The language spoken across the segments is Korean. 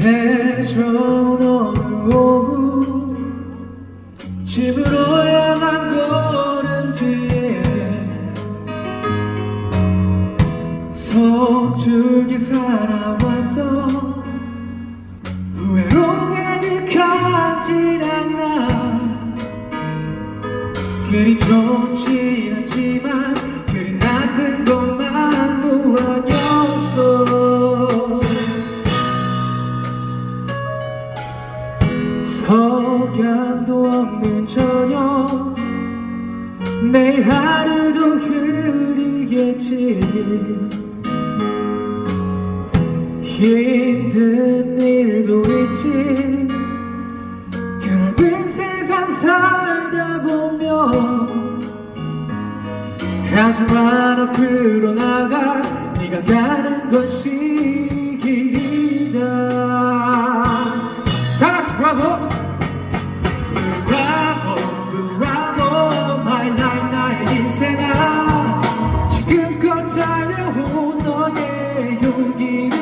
해져 오늘 오후 집으로 야 허간도 없는 저녁. 내 하루도 흐리겠지. 힘든 일도 있지. 넓은 세상 살다 보면 하지만 앞으로 나가. 네가 가는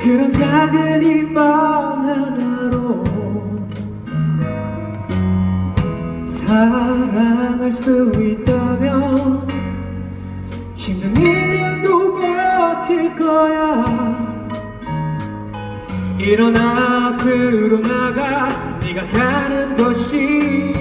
그런 작은 일만 하나로 사랑할 수 있다면 힘든 일년도 버틸 거야. 일어나 앞으로 나가. 네가 가는 것이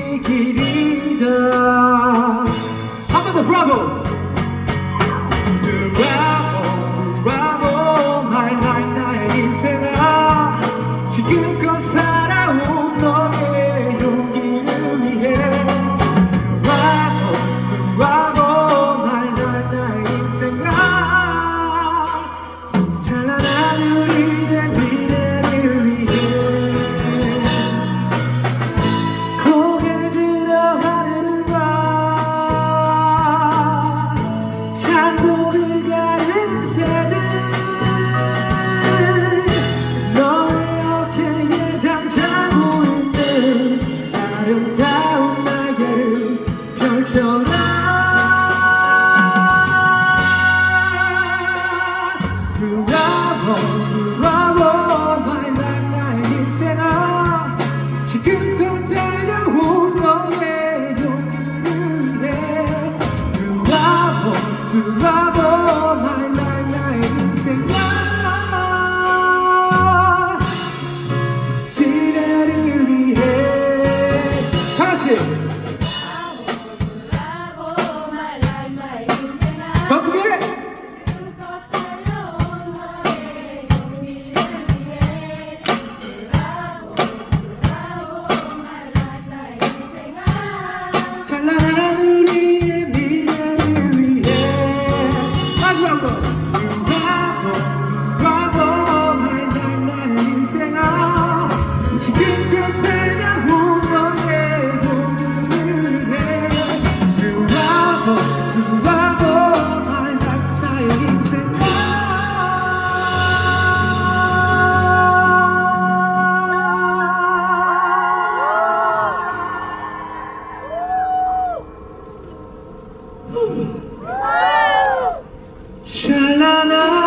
down, down. 지금껏 다가온 너의 모든 은혜 You are all, you 찬란한